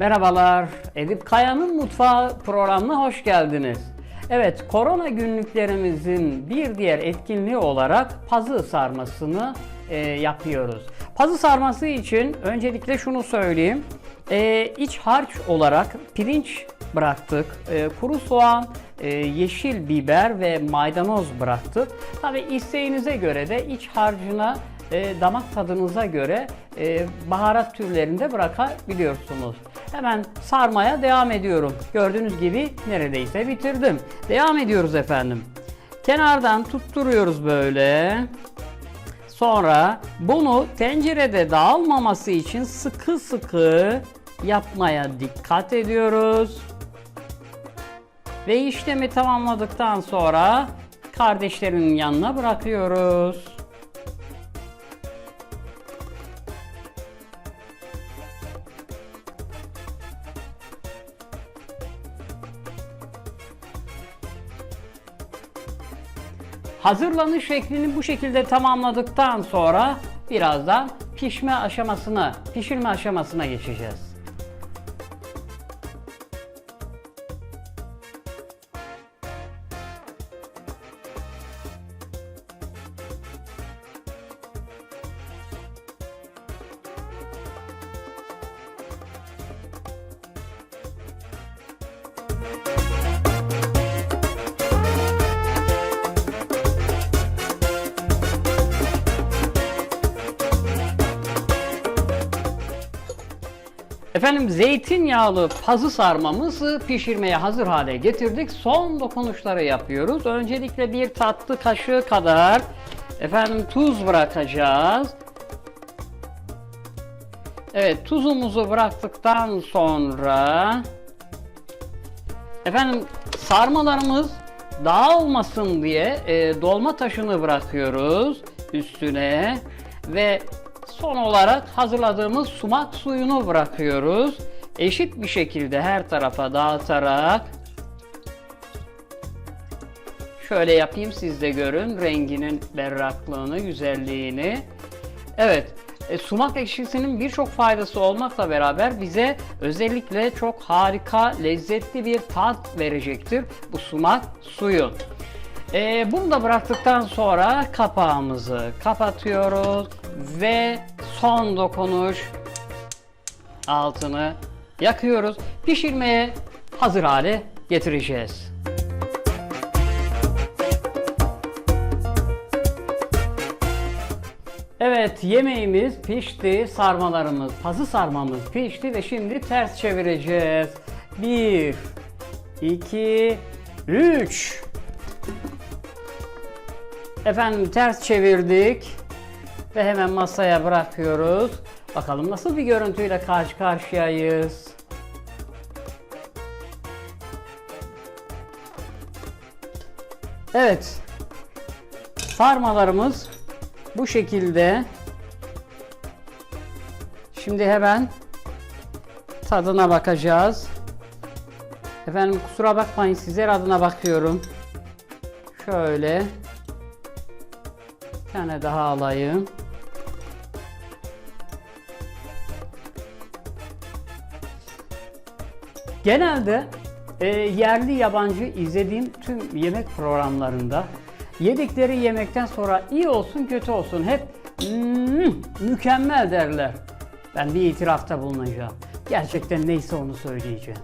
Merhabalar, Edip Kaya'nın Mutfağı programına hoş geldiniz. Evet, korona günlüklerimizin bir diğer etkinliği olarak pazı sarmasını e, yapıyoruz. Pazı sarması için öncelikle şunu söyleyeyim. E, iç harç olarak pirinç bıraktık, e, kuru soğan, e, yeşil biber ve maydanoz bıraktık. Tabi isteğinize göre de iç harcına e, damak tadınıza göre e, baharat türlerinde bırakabiliyorsunuz. Hemen sarmaya devam ediyorum. Gördüğünüz gibi neredeyse bitirdim. Devam ediyoruz efendim. Kenardan tutturuyoruz böyle. Sonra bunu tencerede dağılmaması için sıkı sıkı yapmaya dikkat ediyoruz. Ve işlemi tamamladıktan sonra kardeşlerinin yanına bırakıyoruz. Hazırlanış şeklini bu şekilde tamamladıktan sonra birazdan pişme aşamasına, pişirme aşamasına geçeceğiz. Efendim zeytinyağlı pazı sarmamızı pişirmeye hazır hale getirdik. Son dokunuşları yapıyoruz. Öncelikle bir tatlı kaşığı kadar efendim tuz bırakacağız. Evet tuzumuzu bıraktıktan sonra efendim sarmalarımız dağılmasın diye e, dolma taşını bırakıyoruz üstüne ve son olarak hazırladığımız sumak suyunu bırakıyoruz. Eşit bir şekilde her tarafa dağıtarak şöyle yapayım siz de görün renginin berraklığını, güzelliğini. Evet, e, sumak ekşisinin birçok faydası olmakla beraber bize özellikle çok harika, lezzetli bir tat verecektir bu sumak suyu. E, bunu da bıraktıktan sonra kapağımızı kapatıyoruz ve son dokunuş altını yakıyoruz. Pişirmeye hazır hale getireceğiz. Evet yemeğimiz pişti, sarmalarımız, pazı sarmamız pişti ve şimdi ters çevireceğiz. 1 2 3 Efendim ters çevirdik ve hemen masaya bırakıyoruz. Bakalım nasıl bir görüntüyle karşı karşıyayız. Evet. Sarmalarımız bu şekilde. Şimdi hemen tadına bakacağız. Efendim kusura bakmayın sizler adına bakıyorum. Şöyle. Bir tane daha alayım. Genelde e, yerli yabancı izlediğim tüm yemek programlarında yedikleri yemekten sonra iyi olsun kötü olsun hep "Hmm, mükemmel derler. Ben bir itirafta bulunacağım. Gerçekten neyse onu söyleyeceğim.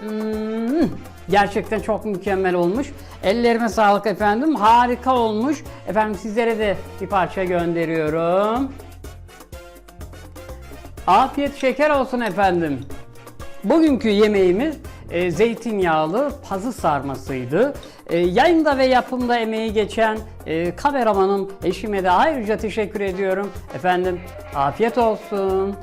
Hmm, gerçekten çok mükemmel olmuş. Ellerime sağlık efendim. Harika olmuş. Efendim sizlere de bir parça gönderiyorum. Afiyet şeker olsun efendim. Bugünkü yemeğimiz e, zeytinyağlı pazı sarmasıydı. E, yayında ve yapımda emeği geçen e, kameramanım eşime de ayrıca teşekkür ediyorum. Efendim afiyet olsun.